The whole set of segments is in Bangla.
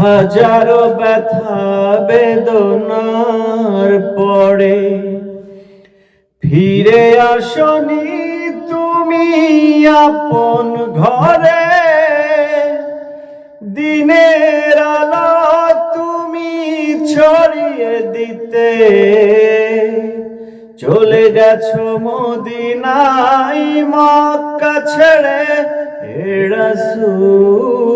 হাজারো ব্যথা বেদনার পড়ে ফিরে আসনি তুমি আপন ঘরে। দিনের আলো তুমি ছড়িয়ে দিতে। চলে গেছো মদিনাই মক্কা ছেড়ে। রাসূল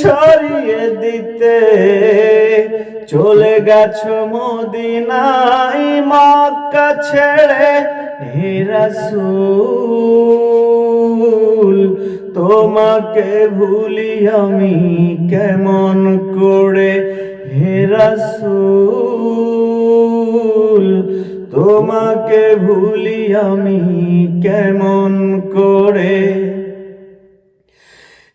ছড়িয়ে দিতে। চলে গেছো মদিনাই মক্কা ছেড়ে হে রাসূল, তোমাকে ভুলি আমি কেমন করে? হে রাসূল, তোমাকে ভুলি আমি কেমন করে?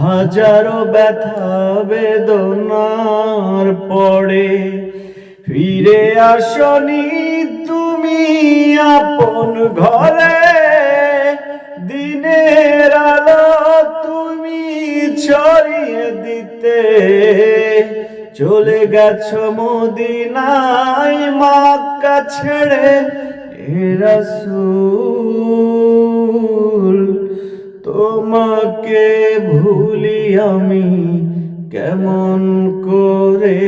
হাজারো ব্যথা বেদনার পড়ে। ফিরে আসনি তুমি আপন ঘরে। দিনের আলো তুমি ছড়িয়ে দিতে। চলে গেছো মদিনায়, মাক্কা ছেড়ে এ আমি কেমন করে